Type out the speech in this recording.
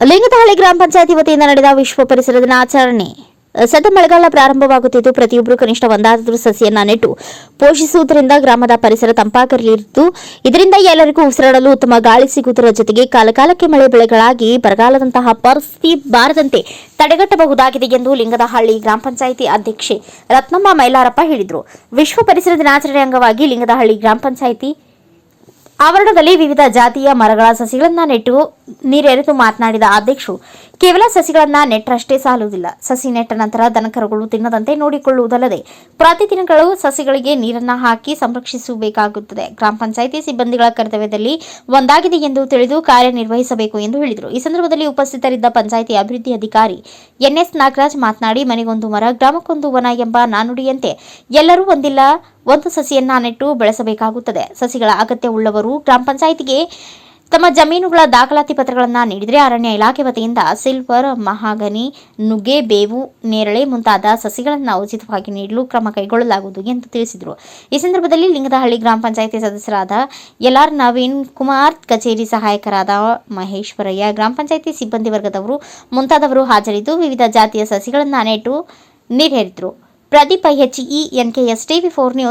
ಲಿಂಗದಹಳ್ಳಿ ಗ್ರಾಮ ಪಂಚಾಯತಿ ವತಿಯಿಂದ ನಡೆದ ವಿಶ್ವ ಪರಿಸರ ದಿನಾಚರಣೆ ಸದ್ಯ ಮಳೆಗಾಲ ಪ್ರಾರಂಭವಾಗುತ್ತಿದ್ದು ಪ್ರತಿಯೊಬ್ಬರು ಕನಿಷ್ಠ ಒಂದಾದರೂ ಸಸಿಯನ್ನ ನೆಟ್ಟು ಪೋಷಿಸುವುದರಿಂದ ಗ್ರಾಮದ ಪರಿಸರ ತಂಪಾಗಿರಲಿದ್ದು, ಇದರಿಂದ ಎಲ್ಲರಿಗೂ ಉಸಿರಾಡಲು ಉತ್ತಮ ಗಾಳಿ ಸಿಗುವುದರ ಜೊತೆಗೆ ಕಾಲಕಾಲಕ್ಕೆ ಮಳೆ ಬೆಳೆಗಳಾಗಿ ಬರಗಾಲದಂತಹ ಪರಿಸ್ಥಿತಿ ಬಾರದಂತೆ ತಡೆಗಟ್ಟಬಹುದಾಗಿದೆ ಎಂದು ಲಿಂಗದಹಳ್ಳಿ ಗ್ರಾಮ ಪಂಚಾಯಿತಿ ಅಧ್ಯಕ್ಷೆ ರತ್ನಮ್ಮ ಮೈಲಾರಪ್ಪ ಹೇಳಿದರು. ವಿಶ್ವ ಪರಿಸರ ದಿನಾಚರಣೆ ಅಂಗವಾಗಿ ಲಿಂಗದಹಳ್ಳಿ ಗ್ರಾಮ ಪಂಚಾಯಿತಿ ಆವರಣದಲ್ಲಿ ವಿವಿಧ ಜಾತಿಯ ಮರಗಳ ಸಸಿಗಳನ್ನ ನೆಟ್ಟು ನೀರೆರೆದು ಮಾತನಾಡಿದ ಅಧ್ಯಕ್ಷರು, ಕೇವಲ ಸಸಿಗಳನ್ನ ನೆಟ್ಟರಷ್ಟೇ ಸಾಲುವುದಿಲ್ಲ. ಸಸಿ ನೆಟ್ಟ ನಂತರ ದನಕರುಗಳು ತಿನ್ನದಂತೆ ನೋಡಿಕೊಳ್ಳುವುದಲ್ಲದೆ ಪ್ರತಿದಿನಗಳು ಸಸಿಗಳಿಗೆ ನೀರನ್ನ ಹಾಕಿ ಸಂರಕ್ಷಿಸಬೇಕಾಗುತ್ತದೆ. ಗ್ರಾಮ ಪಂಚಾಯಿತಿ ಸಿಬ್ಬಂದಿಗಳ ಕರ್ತವ್ಯದಲ್ಲಿ ಒಂದಾಗಿದೆ ಎಂದು ತಿಳಿದು ಕಾರ್ಯನಿರ್ವಹಿಸಬೇಕು ಎಂದು ಹೇಳಿದರು. ಈ ಸಂದರ್ಭದಲ್ಲಿ ಉಪಸ್ಥಿತರಿದ್ದ ಪಂಚಾಯಿತಿ ಅಭಿವೃದ್ಧಿ ಅಧಿಕಾರಿ ಎನ್ಎಸ್ ನಾಗರಾಜ್ ಮಾತನಾಡಿ, ಮನೆಗೊಂದು ಮರ, ಗ್ರಾಮಕ್ಕೊಂದು ವನ ಎಂಬ ನಾನುಡಿಯಂತೆ ಎಲ್ಲರೂ ಒಂದಿಲ್ಲ ಒಂದು ಸಸಿಯನ್ನ ನೆಟ್ಟು ಬೆಳೆಸಬೇಕಾಗುತ್ತದೆ. ಸಸಿಗಳ ಅಗತ್ಯವುಳ್ಳವರು ಗ್ರಾಮ ಪಂಚಾಯಿತಿಗೆ ತಮ್ಮ ಜಮೀನುಗಳ ದಾಖಲಾತಿ ಪತ್ರಗಳನ್ನು ನೀಡಿದರೆ ಅರಣ್ಯ ಇಲಾಖೆ ವತಿಯಿಂದ ಸಿಲ್ವರ್, ಮಹಾಗನಿ, ನುಗ್ಗೆ, ಬೇವು, ನೇರಳೆ ಮುಂತಾದ ಸಸಿಗಳನ್ನು ಉಚಿತವಾಗಿ ನೀಡಲು ಕ್ರಮ ಕೈಗೊಳ್ಳಲಾಗುವುದು ಎಂದು ತಿಳಿಸಿದರು. ಈ ಸಂದರ್ಭದಲ್ಲಿ ಲಿಂಗದಹಳ್ಳಿ ಗ್ರಾಮ ಪಂಚಾಯಿತಿ ಸದಸ್ಯರಾದ ಎಲ್ ಆರ್ ನವೀನ್ ಕುಮಾರ್, ಕಚೇರಿ ಸಹಾಯಕರಾದ ಮಹೇಶ್ವರಯ್ಯ, ಗ್ರಾಮ ಪಂಚಾಯಿತಿ ಸಿಬ್ಬಂದಿ ವರ್ಗದವರು ಮುಂತಾದವರು ಹಾಜರಿದ್ದು ವಿವಿಧ ಜಾತಿಯ ಸಸಿಗಳನ್ನು ನೆಟ್ಟು E Pradeep K S TV four news